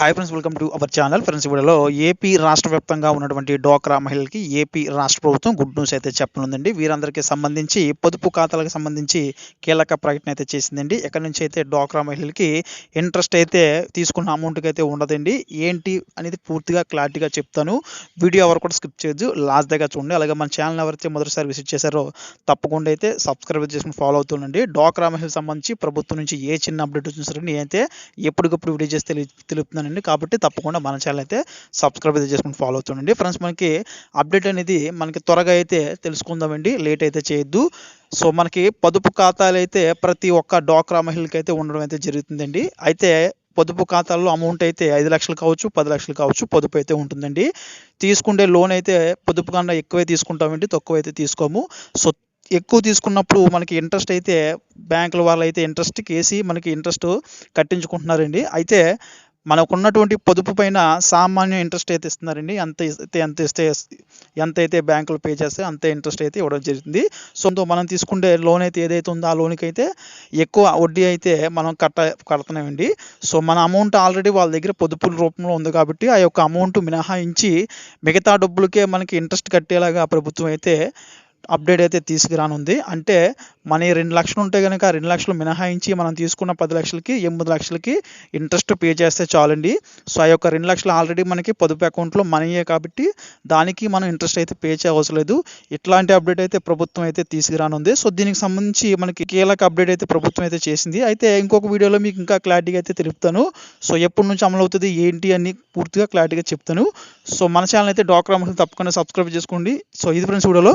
Hi friends welcome to our channel friends వీడియోలో AP రాష్ట్ర వ్యాప్తంగా ఉన్నటువంటి డోక్రా మహిళలకి ఏపీ రాష్ట్ర ప్రభుత్వం గుడ్ న్యూస్ అయితే చెప్పనుందండి. వీరందరికీ సంబంధించి పొదుపు ఖాతాలకు సంబంధించి కీలక ప్రకటన అయితే చేసిందండి. ఎక్కడి నుంచి అయితే డోక్రా మహిళలకి ఇంట్రెస్ట్ అయితే తీసుకున్న అమౌంట్కి అయితే ఉండదండి. ఏంటి అనేది పూర్తిగా క్లారిటీగా చెప్తాను. వీడియో ఎవరు కూడా స్కిప్ చేయొద్దు. లాస్ట్ దగ్గర చూడండి. అలాగే మన ఛానల్ ఎవరైతే మొదటిసారి విజిట్ చేశారో తప్పకుండా అయితే సబ్స్క్రైబ్ చేసుకుని ఫాలో అవుతుండండి డోక్రా మహిళలకు సంబంధించి ప్రభుత్వం నుంచి ఏ చిన్న అప్డేట్ వచ్చినా సరే నేనైతే ఎప్పటికప్పుడు వీడియో చేసి తెలుపుతున్నాను తెలుపుతున్నానండి కాబట్టి తప్పకుండా మన ఛానల్ అయితే సబ్స్క్రైబ్ అయితే చేసుకుని ఫాలో అవుతుండండి ఫ్రెండ్స్ మనకి అప్డేట్ అనేది మనకి త్వరగా అయితే తెలుసుకుందామండి. లేట్ అయితే చేయొద్దు. సో మనకి పొదుపు ఖాతాలు అయితే ప్రతి ఒక్క డోక్రా మహిళకి అయితే ఉండడం అయితే జరుగుతుందండి. అయితే పొదుపు ఖాతాల్లో అమౌంట్ అయితే ఐదు లక్షలు కావచ్చు పది లక్షలు కావచ్చు పొదుపు అయితే ఉంటుందండి. తీసుకుంటే లోన్ అయితే పొదుపు కన్నా ఎక్కువే తీసుకుంటామండి తక్కువ అయితే తీసుకోము. సో ఎక్కువ తీసుకున్నప్పుడు మనకి ఇంట్రెస్ట్ అయితే బ్యాంకుల వాళ్ళు అయితే ఇంట్రెస్ట్కి వేసి మనకి ఇంట్రెస్ట్ కట్టించుకుంటున్నారండి. అయితే మనకున్నటువంటి పొదుపు పైన సామాన్య ఇంట్రెస్ట్ అయితే ఇస్తున్నారండి. ఎంత ఇస్తే ఎంత ఇస్తే ఎంత అయితే బ్యాంకులు పే చేస్తే అంతే ఇంట్రెస్ట్ అయితే ఇవ్వడం జరిగింది. సో మనం తీసుకుంటే లోన్ అయితే ఏదైతే ఉందో ఆ లోన్కి అయితే ఎక్కువ వడ్డీ అయితే మనం కట్ట కడుతున్నామండి. సో మన అమౌంట్ ఆల్రెడీ వాళ్ళ దగ్గర పొదుపుల రూపంలో ఉంది కాబట్టి ఆ యొక్క అమౌంట్ మినహాయించి మిగతా డబ్బులకే మనకి ఇంట్రెస్ట్ కట్టేలాగా ప్రభుత్వం అయితే అప్డేట్ అయితే తీసుకురానుంది. అంటే మన రెండు లక్షలు ఉంటే కనుక రెండు లక్షలు మినహాయించి మనం తీసుకున్న పది లక్షలకి ఎనిమిది లక్షలకి ఇంట్రెస్ట్ పే చేస్తే చాలండి. సో ఆ యొక్క రెండు లక్షలు ఆల్రెడీ మనకి పొదుపు అకౌంట్లో మనీయే కాబట్టి దానికి మనం ఇంట్రెస్ట్ అయితే పే చేయవసరం లేదు ఇట్లాంటి అప్డేట్ అయితే ప్రభుత్వం అయితే తీసుకురానుంది. సో దీనికి సంబంధించి మనకి కీలక అప్డేట్ అయితే ప్రభుత్వం అయితే చేసింది. అయితే ఇంకొక వీడియోలో మీకు ఇంకా క్లారిటీగా అయితే తెలుపుతాను. సో ఎప్పటి నుంచి అమలు అవుతుంది ఏంటి అని పూర్తిగా క్లారిటీగా చెప్తాను. సో మన ఛానల్ అయితే డాక్టర్ అమలు తప్పకుండా సబ్స్క్రైబ్ చేసుకోండి. సో ఇది ఫ్రెండ్స్ వీడియోలో.